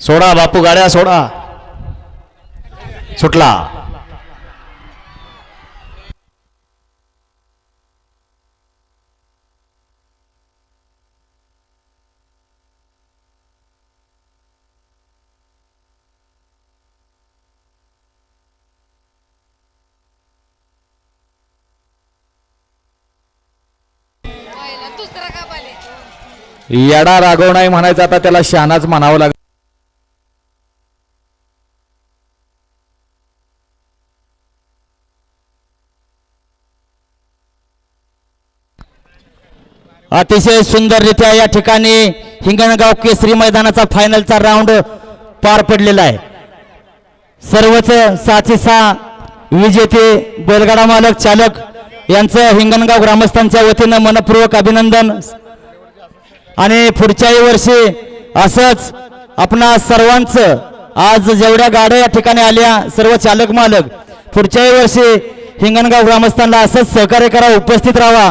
सोडा बापू गाड्या सोडा. सुटला. येडा रागव नाही म्हणायचं आता त्याला शहाणाच म्हणावं लागेल. अतिशय सुंदररित्या या ठिकाणी हिंगणगाव केसरी मैदानाचा फायनलचा राऊंड पार पडलेला आहे. सर्वच साथी सहा विजेते बैलगाडा मालक चालक यांचं हिंगणगाव ग्रामस्थांच्या वतीनं मनपूर्वक अभिनंदन. आणि पुढच्याही वर्षी असंच आपणा सर्वांचं आज जेवढ्या गाड्या या ठिकाणी आल्या सर्व चालक मालक पुढच्याही वर्षी हिंगणगाव ग्रामस्थांना असंच सहकार्य करा उपस्थित राहा.